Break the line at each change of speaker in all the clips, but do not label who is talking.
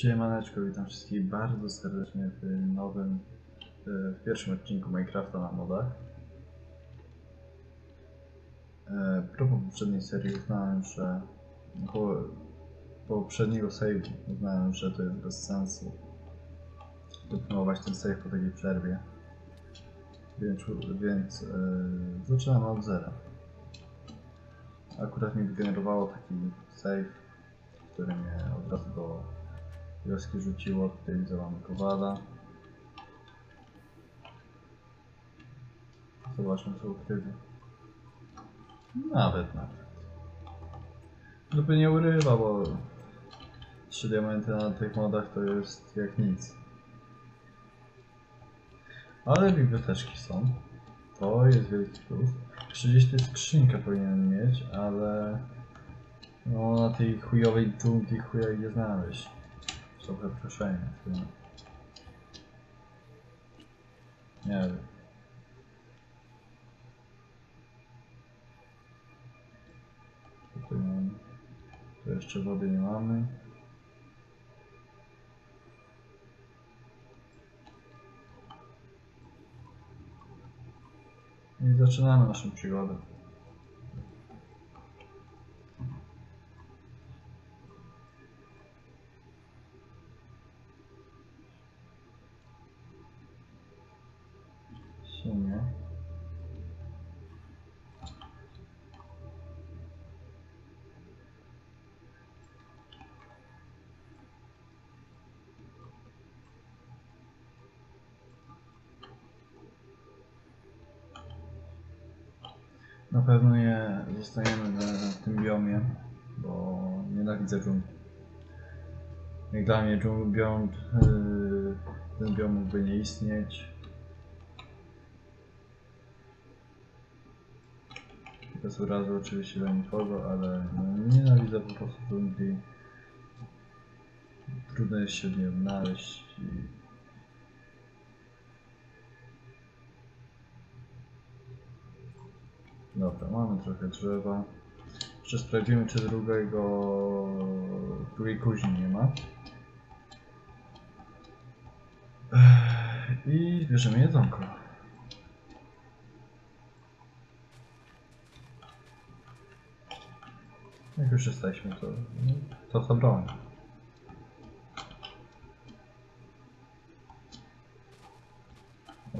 Siemaneczko, witam wszystkich bardzo serdecznie w nowym, e, w pierwszym odcinku Minecrafta na modach. E, propos poprzedniej serii uznałem, że po, po poprzedniego save uznałem, że to jest bez sensu kontynuować ten save po takiej przerwie. Więc, więc e, od zera. Akurat mi wygenerowało taki save, który mnie od razu do wioski rzuciło. Tutaj widzę mamy kowala. Zobaczmy co ukrywa. Nawet nawet. Dupy nie urywa, bo 3 diamenty na tych modach to jest jak nic. Ale biblioteczki są. To jest wielki plus. 30 skrzynkę powinien mieć, ale no na tej chujowej dżungli chuja nie znaleźć. Trochę ty. Nie wiem. Tutaj mamy. Tu jeszcze wody nie mamy. I zaczynamy naszą przygodę. Nienawidzę dżungli. Jak dla mnie dżungl, biom mógłby nie istnieć. Bez urazu oczywiście dla nikogo, ale no, nienawidzę po prostu dżungli. Trudno jest się w niej odnaleźć i Dobra, mamy trochę drzewa. Jeszcze sprawdzimy, czy drugiego... drugiej kuźni nie ma. I bierzemy jedzonko. Jak już jesteśmy, to... to co broń.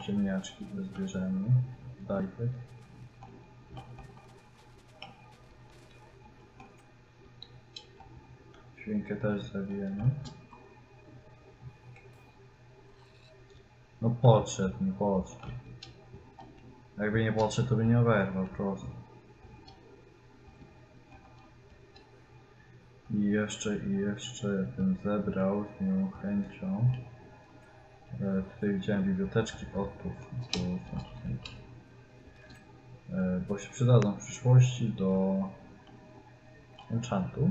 Ziemniaczki zbierzemy. Dajmy. Świnkę też zabijemy. No podszedł mi, podszedł. Jakby nie podszedł, to by nie oberwał, prosto. I jeszcze, i jeszcze bym zebrał z moją chęcią. E, tutaj widziałem biblioteczki bo, są tutaj. e, bo się przydadzą w przyszłości do enchantu.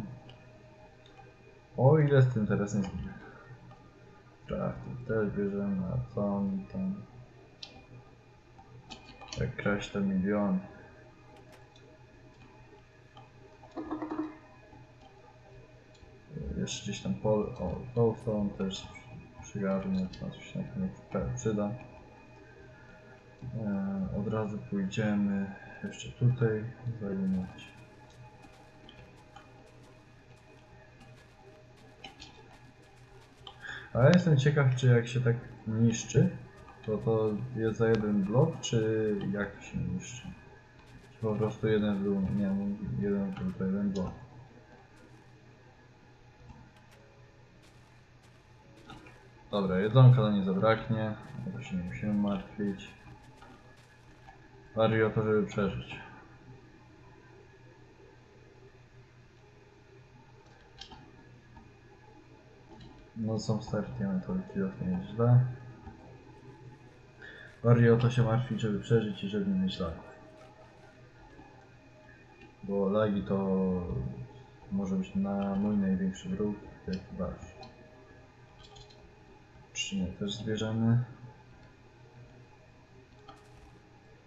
O ile z tym teraz nie zginie. Crafting też bierzemy, a co oni tam... Jak kraść te miliony. Jeszcze gdzieś tam pol... O, Glowstone też przygarnie, to coś pewno przy- przyda. E, od razu pójdziemy jeszcze tutaj zajmować. Ale jestem ciekaw, czy jak się tak niszczy, to to jest za jeden blok, czy jak się niszczy? Czy po prostu jeden w dół, nie, jeden w dół to jeden blok. Dobra, jedzonka to nie zabraknie, to się nie musimy martwić. Bardziej o to, żeby przeżyć. No są startiemy, to chwilach nie jest źle. Bardziej o to się martwić, żeby przeżyć i żeby nie mieć lagów. Bo lagi to może być na mój największy wróg, jak wasz. Trzcinę też zbierzemy.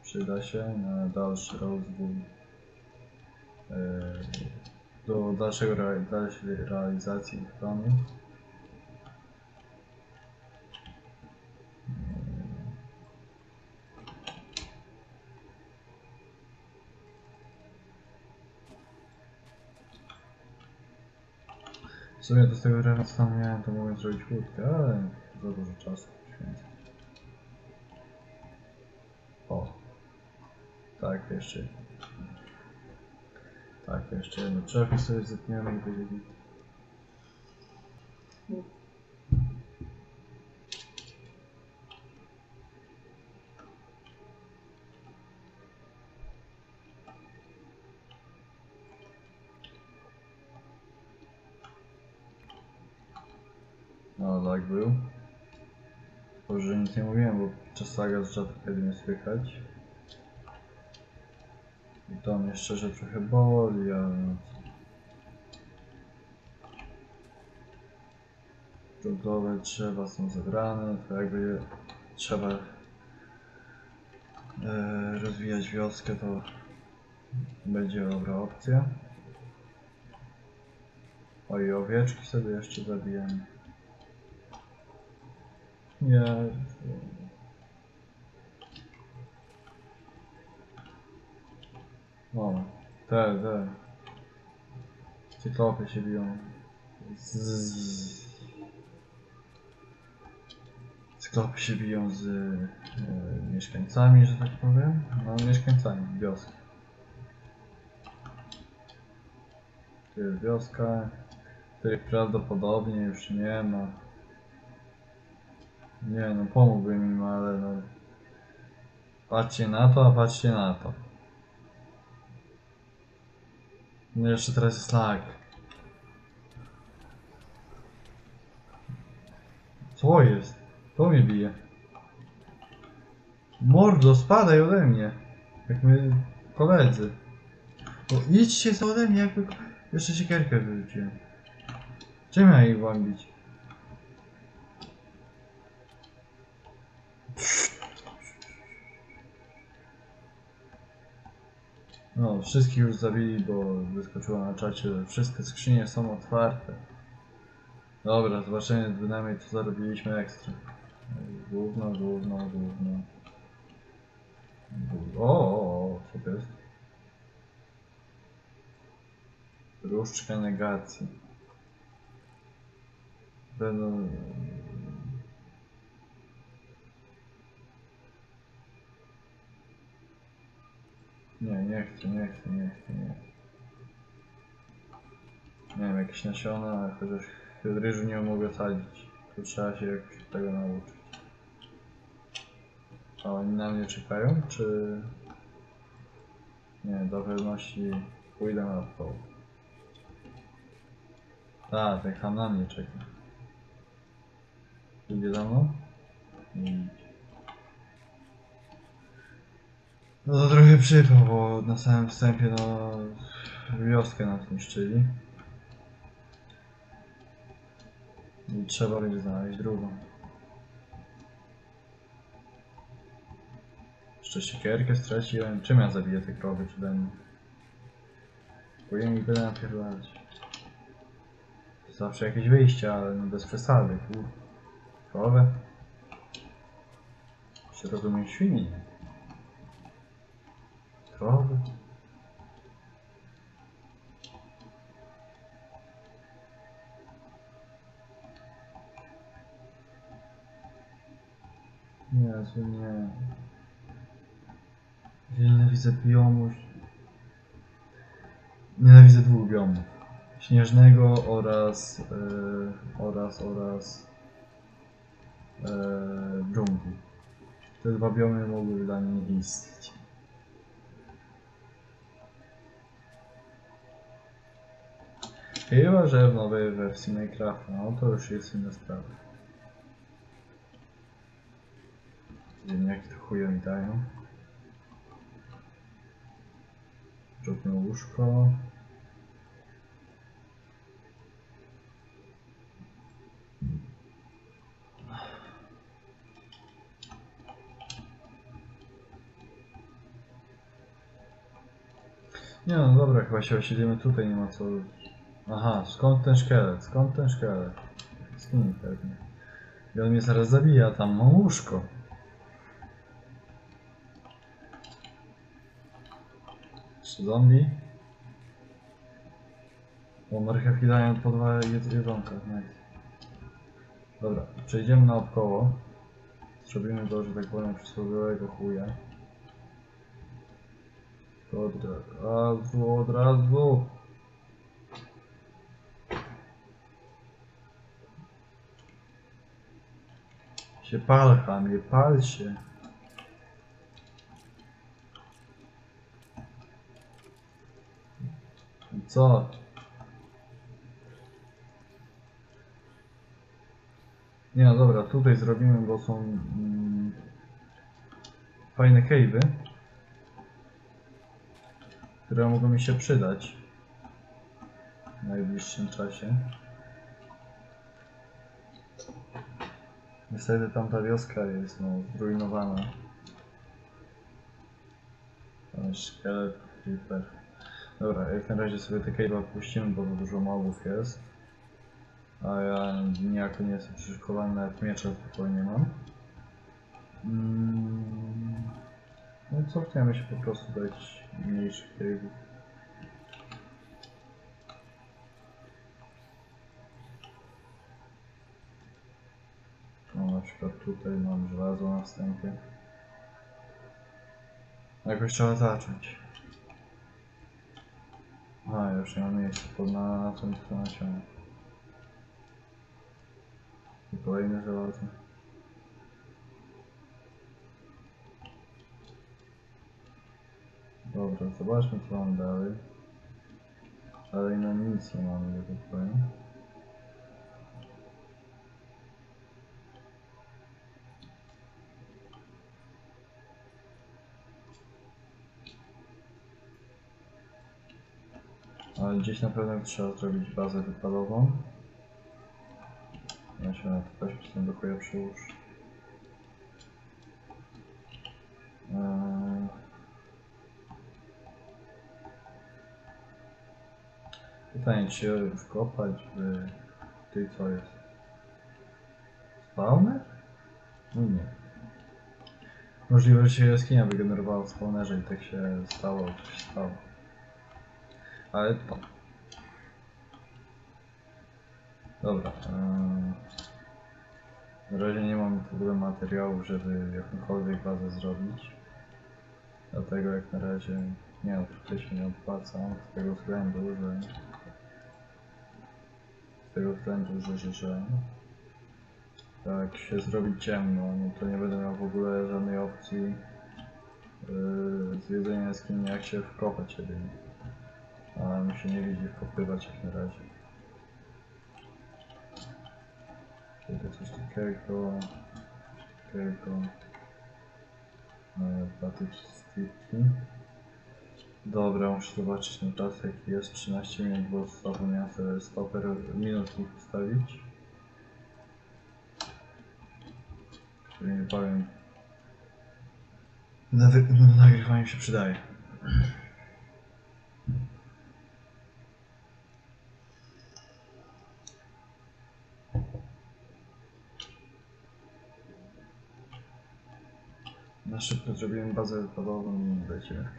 Przyda się na dalszy rozwój. e, Do dalszego rea- dalszej realizacji ich sumie z tego tam miałem, to mogłem zrobić łódkę, ale za dużo czasu poświęcę. O. Tak, jeszcze. Tak, jeszcze jedno drzewko sobie zetniemy i będzie git. Tak był. Boże, nic nie mówiłem, bo czasaga z rzadko kiedy mnie słychać. I to mnie szczerze trochę boli, ale no. Dżunglowe drzewa są zebrane, to jakby trzeba e, rozwijać wioskę, to będzie dobra opcja. O i owieczki sobie jeszcze zabijemy. Nie. O, te, te. Cyklopy się biją. Z... Cyklopy się biją z e, mieszkańcami, że tak powiem. No, mieszkańcami wioski. Tu jest wioska, których prawdopodobnie już nie ma. Nie no, pomógłbym im, ale no... Patrzcie na to, a patrzcie na to. No jeszcze teraz jest lag. Co jest? To mnie bije. Mordo, spadaj ode mnie. Jak my koledzy. No idźcie ode mnie, jakby... Jeszcze siekierkę wyrzuciłem. Czym ja ich mam bić? No, wszystkich już zabili, bo wyskoczyło na czacie, że wszystkie skrzynie są otwarte. Dobra, zobaczenie dynamit, co zarobiliśmy ekstra. Gówno, gówno, gówno. Gówno. O, o, o, co to jest? Różdżka negacji. Będą... Nie, nie chcę, nie chcę, nie chcę, nie. Nie wiem, jakieś nasiona, chociaż ryżu nie mogę sadzić. To trzeba się jakoś tego nauczyć. A oni na mnie czekają, czy... Nie, do pewności pójdę na to. Tak, ten ham na mnie czeka. Idzie za mną? Nie idzie. No to trochę przypał, bo na samym wstępie no wioskę nas niszczyli. I trzeba będzie znaleźć drugą. Jeszcze siekierkę straciłem. Czym ja zabiję te krowy czy będę? Powinien mi będę napierdalać. Zawsze jakieś wyjście, ale no bez przesady, kur. Krowę? Jeszcze rozumiem świni. Krowy? Jezu, nie. Nienawidzę biomu. Nienawidzę dwóch biomów. Śnieżnego oraz... Yy, oraz, oraz... Yy, dżungli. Te dwa biomy mogły dla mnie nie istnieć. Chyba, że w nowej wersji Minecrafta, no to już jest inna sprawa. Ziemniaki to chuja mi dają. Rzutne łóżko. Nie no dobra, chyba się osiedlimy tutaj, nie ma co... Aha, skąd ten szkielet? Skąd ten szkielet? Z nim pewnie. I on mnie zaraz zabija, tam mam łóżko. Zombie. O, marchewki dają po dwa jed jedzonka, nice. Dobra, przejdziemy naokoło. Zrobimy go, że tak powiem, przysłowiowego chuja. Od razu, od razu. Się pal, chamie, pal się. Co? Nie no dobra, tutaj zrobimy, bo są mm, fajne cave'y, które mogą mi się przydać w najbliższym czasie. Niestety tamta wioska jest no, zrujnowana. Tam jest szkielet, creeper. Dobra, jak na razie sobie te cave'a puścimy, bo dużo mobów jest. A ja niejako nie jestem przyszykowany, nawet miecza spokojnie mam. Mm, No cofniemy się po prostu jakichś mniejszych cave'ów. No na przykład tutaj mam żelazo na wstępie. Jakoś trzeba zacząć. A, już nie mam miejsca pod na, na tym nasiona. I kolejne żelazo. Dobra, zobaczmy co mam dalej. Dalej no nic nie mamy, tak powiem. Ale gdzieś na pewno trzeba zrobić bazę wypadową. Ja się na to też do chuja przyłóż. Pytanie, czy wkopać w tej co jest? Spawner? No nie. Możliwe, że się jaskinia wygenerowała w spawnerze i tak się stało, co się stało. Ale to. Dobra. Eee... Na razie nie mam w ogóle materiałów, żeby jakąkolwiek bazę zrobić. Dlatego jak na razie nie tutaj się nie opłaca z tego względu, że z tego względu, że, że, że jak się zrobi ciemno, no to nie będę miał w ogóle żadnej opcji yy, zwiedzenia jaskini, jak się wkopać jedynie. A mi się nie widzi wkopywać jak na razie. Tutaj coś takiego, takiego. E, Batystyki. Dobra, muszę zobaczyć na czas jaki jest. 13 minut, bo zapomniałem sobie stoper minut ich ustawić. Czyli nie powiem. Na, wy- na nagrywaniu się przydaje. Na szybko zrobiłem bazę wypadową i lecimy w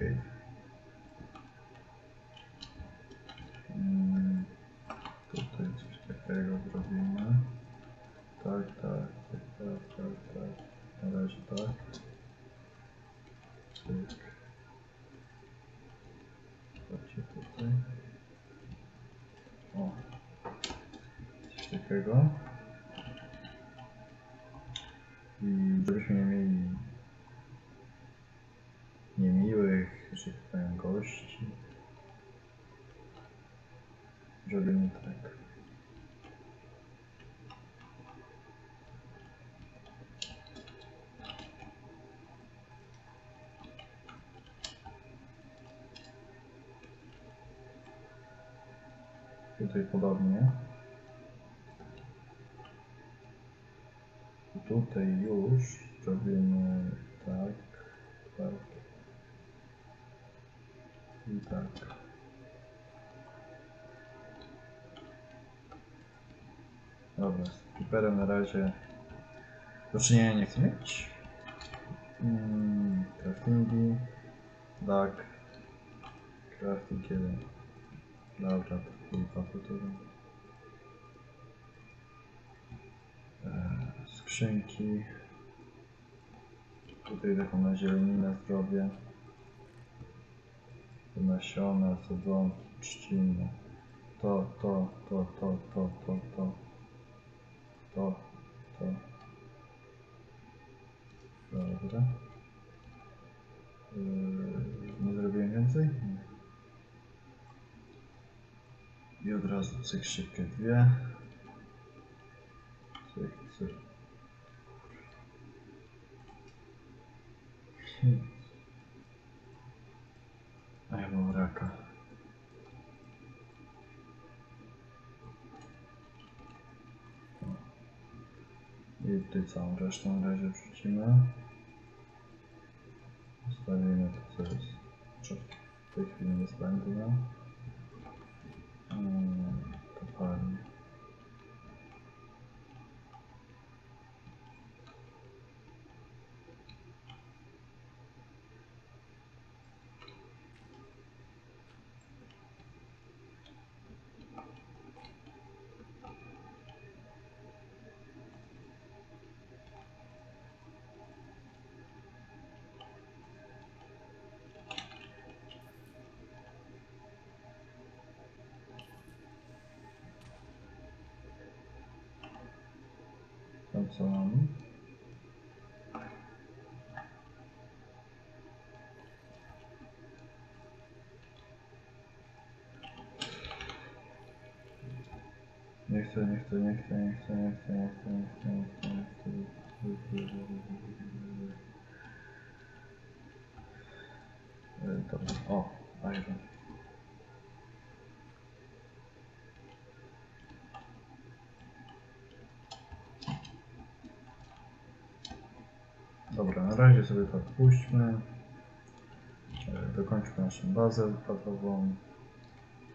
Tutaj podobnie. Tutaj już zrobimy tak, tak i tak. Dobra, z na razie do czynienia nie chcę mieć. Mm, craftingi, tak, crafting 1. Dobra, to Filipa Futury. Eee, skrzynki. Tutaj taką na zieleninę zdrowie. Tu Nasiona, sadzonki, trzciny. To, to, to, to, to, to, to. To, to. Dobra. Yy, nie zrobiłem więcej? Nie. I od razu cyk szybkie dwie. Cyk, cyk. A ja mam raka. I tutaj całą resztę na razie wrzucimy. Zostawimy to, co jest w tej chwili niezbędne. Co mamy? Nie chcę, nie chcę, nie chcę, nie chcę, nie chcę, nie chcę, nie chcę, nie chcę, nie chcę. E, Dobra, o, Iron. Dobra, na razie sobie to odpuśćmy. E, Dokończmy naszą bazę wypadową.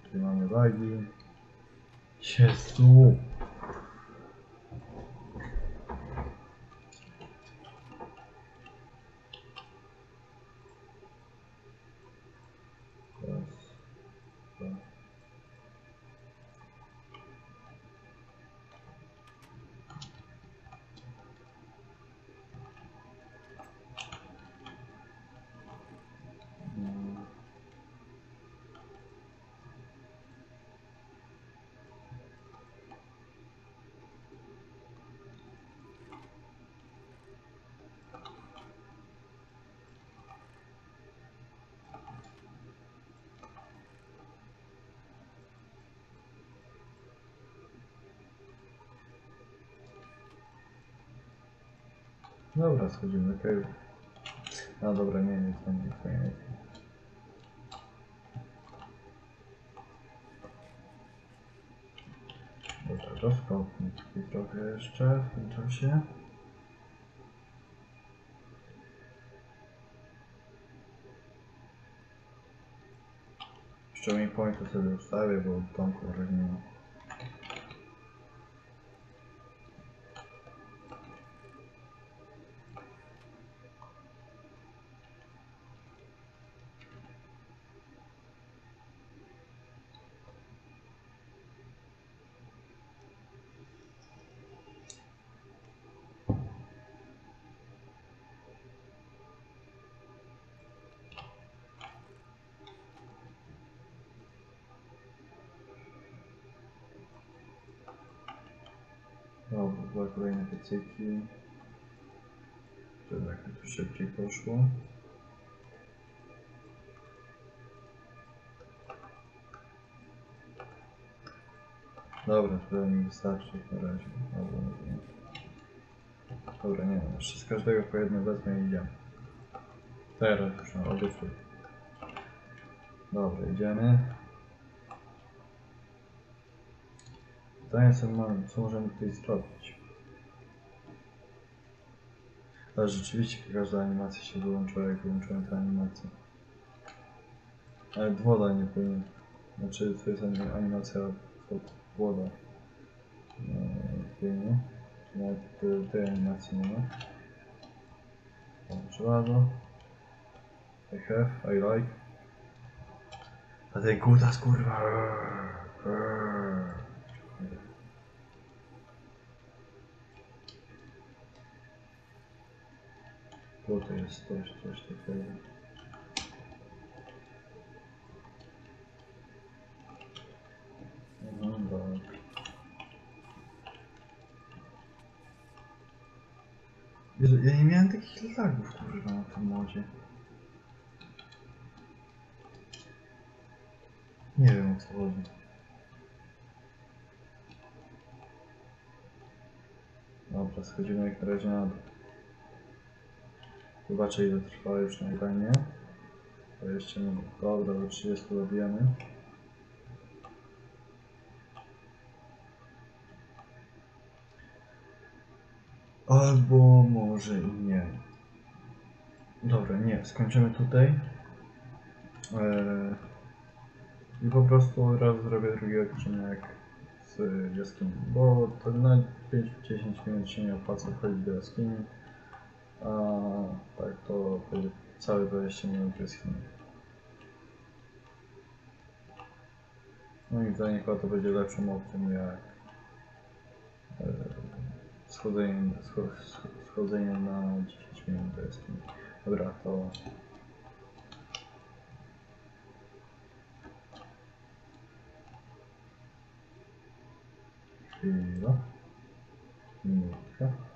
Tutaj mamy lagi. Jezu! Dobra, schodzimy do cave. No dobra, nie, nie, to nie, to nie. Dobra, rozkopmy tutaj trochę jeszcze w tym czasie. Jeszcze mi pointu sobie ustawię, bo domku razie nie ma. Dwa kolejne piecyki. Żeby jak to szybciej poszło. Dobra, to mi wystarczy na razie. Dobra, nie. Dobra, nie wiem, jeszcze z każdego po jednym wezmę i idziemy. Teraz już na obiecuję. Dobra, idziemy. Pytanie co co możemy tutaj zrobić? Ale rzeczywiście każda animacja się wyłączyła, jak wyłączyłem tę animację. Ale woda nie powinien. Znaczy to jest anim- animacja pod woda. Nie, nie. Nawet te- tej animacji nie ma. Bardzo. I have, I like. A ten kutas kurwa. Tu to jest coś, coś takiego. No. Jezu, ja nie miałem takich lagów kurwa na tym modzie. Nie wiem o co chodzi. Dobra, schodzimy jak na razie na dół. Zobaczę ile trwa już nagranie. 20 minut. Dobra, do 30 dobijamy. Albo może i nie. Dobra, nie, skończymy tutaj. Eee, I po prostu od razu zrobię drugi odcinek z jaskini, bo to na 5-10 minut się nie opłaca wchodzić do jaskini. A tak to będzie całe 20 minut jaskini. Moim zdaniem chyba to będzie lepszą opcją jak e, schodzenie, scho, scho- schodzenie na 10 minut do jaskini. Dobra, to chwila, minutka.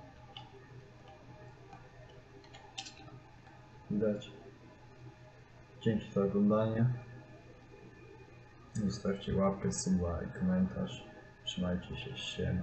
Widać. Dzięki za oglądanie. Zostawcie łapkę, suba i komentarz. Trzymajcie się, siema.